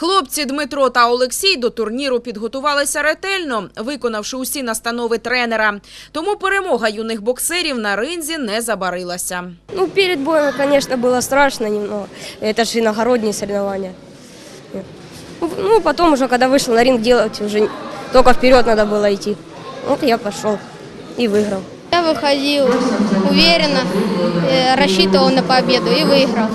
Хлопці Дмитро та Олексій до турніру підготувалися ретельно, виконавши усі настанови тренера. Тому перемога юних боксерів на ринзі не забарилася. Ну, перед боем, конечно, было страшно немного. Это же иногородние соревнования. Ну, потом уже, когда вышел на ринг делать, уже только вперед надо было идти. Вот я пошел и выиграл. Я выходил уверенно, э, рассчитывал на победу и выиграл.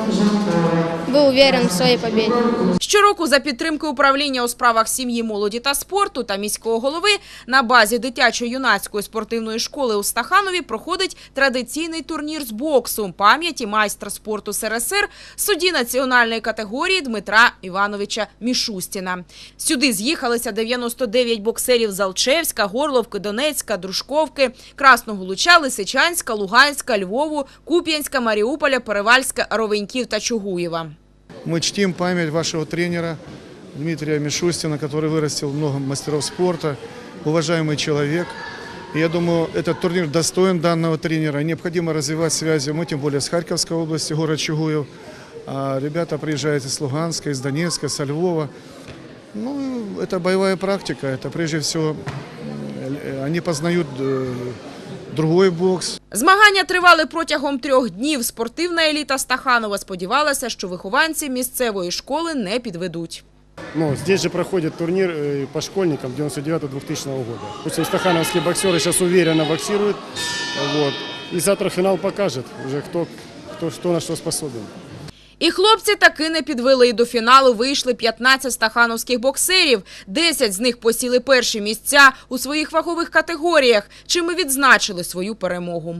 Был уверен в своей победе. Щороку за підтримки управління у справах сім'ї, молоді та спорту та міського голови на базі дитячо-юнацької спортивної школи у Стаханові проходить традиційний турнір з боксу пам'яті майстра спорту СРСР судді національної категорії Дмитра Івановича Мішустіна. Сюди з'їхалися 99 боксерів з Алчевська, Горловки, Донецька, Дружковки, Красного Луча, Лисичанська, Луганська, Львову, Куп'янська, Маріуполя, Перевальська, Ровеньків та Чугуєва. Мы чтим память вашего тренера Дмитрия Мишустина, который вырастил много мастеров спорта, уважаемый человек. Я думаю, этот турнир достоин данного тренера. Необходимо развивать связи, мы тем более с Харьковской области, город Чугуев. А ребята приезжают из Луганска, из Донецка, со Львова. Ну, это боевая практика, это прежде всего э, они познают э, другой бокс, Змагання тривали протягом трьох днів. Спортивна еліта Стаханова сподівалася, що вихованці місцевої школи не підведуть. Ну, здесь же проходит турнир э, по школьникам 99-2000 года. Пусть стахановские боксеры сейчас уверенно боксируют. Вот. И завтра финал покажет уже кто, кто что на что способен. І хлопці таки не підвели. І До фіналу вийшли 15 стахановських боксерів. 10 з них посіли перші місця у своїх вагових категоріях, чим і відзначили свою перемогу.